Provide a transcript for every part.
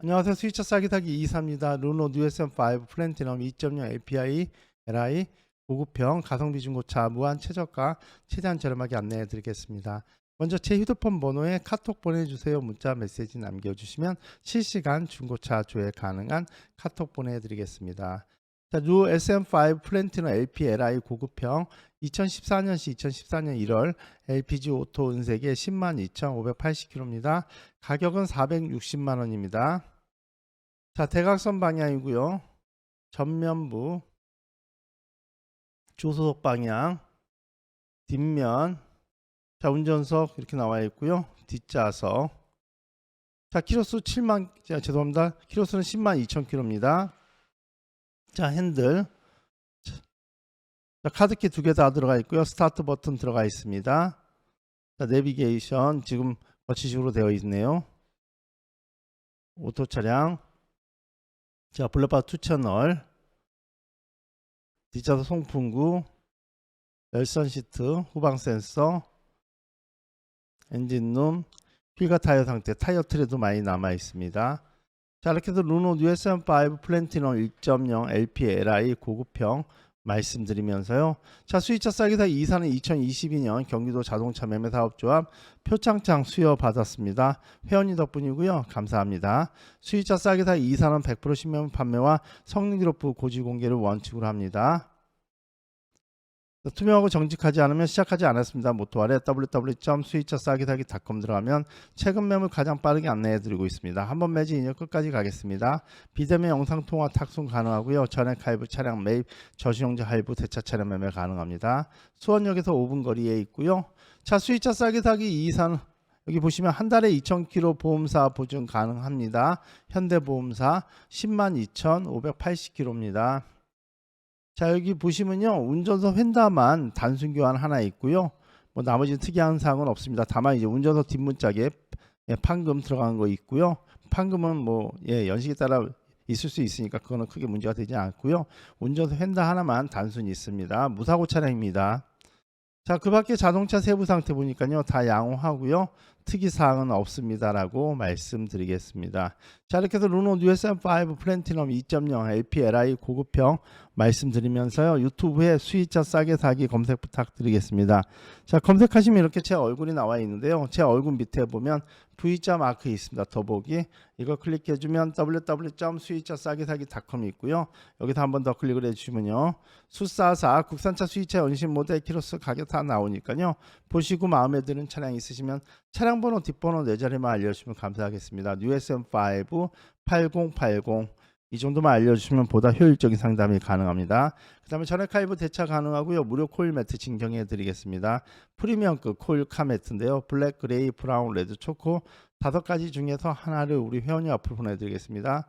안녕하세요. 스위처 싸기 타기 2사입니다. 르노 뉴SM5 플랜티넘 2.0 API LI 고급형 가성비 중고차 무한 최저가 최대한 저렴하게 안내해 드리겠습니다. 먼저 제 휴대폰 번호에 카톡 보내주세요. 문자 메시지 남겨주시면 실시간 중고차 조회 가능한 카톡 보내드리겠습니다. 자, 루 SM5 플랜티넘 LP LI 고급형 2014년시 2014년 1월 LPG 오토 은색의 102,580km입니다. 가격은 460만 원입니다. 자, 대각선 방향이고요. 전면부 조수석 방향 뒷면 자, 운전석 이렇게 나와 있고요. 뒷좌석 자, 키로수 7만 자, 죄송합니다. 키로수는 10만 2천 킬로입니다. 자, 핸들 자, 카드키 두 개 다 들어가 있고요. 스타트 버튼 들어가 있습니다. 자, 내비게이션 지금 거치식으로 되어 있네요. 오토 차량. 자, 블랙바 투 채널. 뒷좌석 송풍구. 열선 시트, 후방 센서. 엔진룸. 휠과 타이어 상태, 타이어 트레도 많이 남아 있습니다. 자, 이렇게 해서 루노 USM5 플랜티넘 1.0 LPLI 고급형 말씀드리면서요. 자, 수입차 싸기사 2사는 2022년 경기도 자동차 매매 사업조합 표창장 수여 받았습니다. 회원님 덕분이고요. 감사합니다. 수입차 싸기사 2사는 100% 신명 판매와 성능 기록부 고지 공개를 원칙으로 합니다. 투명하고 정직하지 않으면 시작하지 않았습니다. 모토 아래 www.수입차싸기사기.com 들어가면 최근 매물 가장 빠르게 안내해 드리고 있습니다. 한번 매지 인여 끝까지 가겠습니다. 비대면 영상 통화 탁송 가능하고요. 전액 할부 차량 매입 저수용자 할부 대차 차량 매매 가능합니다. 수원역에서 5분 거리에 있고요. 차 수입차 싸게 사기 2사는 여기 보시면 한 달에 2,000km 보험사 보증 가능합니다. 현대보험사 102,580km입니다. 자 여기 보시면요. 운전석 휀다만 단순 교환 하나 있고요. 뭐 나머지 특이한 사항은 없습니다. 다만 이제 운전석 뒷문짝에 예, 판금 들어간 거 있고요. 판금은 뭐 예, 연식에 따라 있을 수 있으니까 그거는 크게 문제가 되지 않고요. 운전석 휀다 하나만 단순히 있습니다. 무사고 차량입니다. 자 그 밖에 자동차 세부 상태 보니까요. 다 양호하고요 특이 사항은 없습니다라고 말씀드리겠습니다. 자 이렇게 해서 루노 USM5 플랜티넘 2.0 LPLI 고급형 말씀드리면서요 유튜브에 수입차 싸게 사기 검색 부탁드리겠습니다. 자 검색하시면 이렇게 제 얼굴이 나와 있는데요. 제 얼굴 밑에 보면 V자 마크 있습니다. 더보기 이거 클릭해주면 www.수입차 싸게 사기.com이 있고요. 여기서 한번 더 클릭을 해주시면요 수사사 국산차 수입차 연신 모델 키로수 가격 다 나오니까요 보시고 마음에 드는 차량 있으시면 차량 번호 뒷번호 네 자리만 알려주시면 감사하겠습니다. USM5 8080 이 정도만 알려주시면 보다 효율적인 상담이 가능합니다. 그 다음에 전액 할부 대차 가능하고요. 무료 코일 매트 진경해 드리겠습니다. 프리미엄급 코일 카 매트인데요. 블랙, 그레이, 브라운, 레드, 초코 다섯 가지 중에서 하나를 우리 회원님 앞으로 보내드리겠습니다.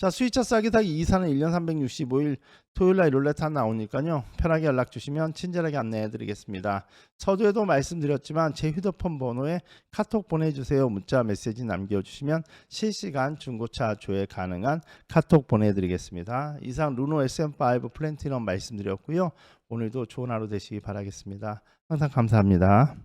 자 수입차 싸게 사기 2사는 1년 365일 토요일날 룰렛타 나오니까요. 편하게 연락 주시면 친절하게 안내해 드리겠습니다. 서두에도 말씀드렸지만 제 휴대폰 번호에 카톡 보내주세요. 문자 메시지 남겨주시면 실시간 중고차 조회 가능한 카톡 보내드리겠습니다. 이상 루노 SM5 플랜티넘 말씀드렸고요. 오늘도 좋은 하루 되시기 바라겠습니다. 항상 감사합니다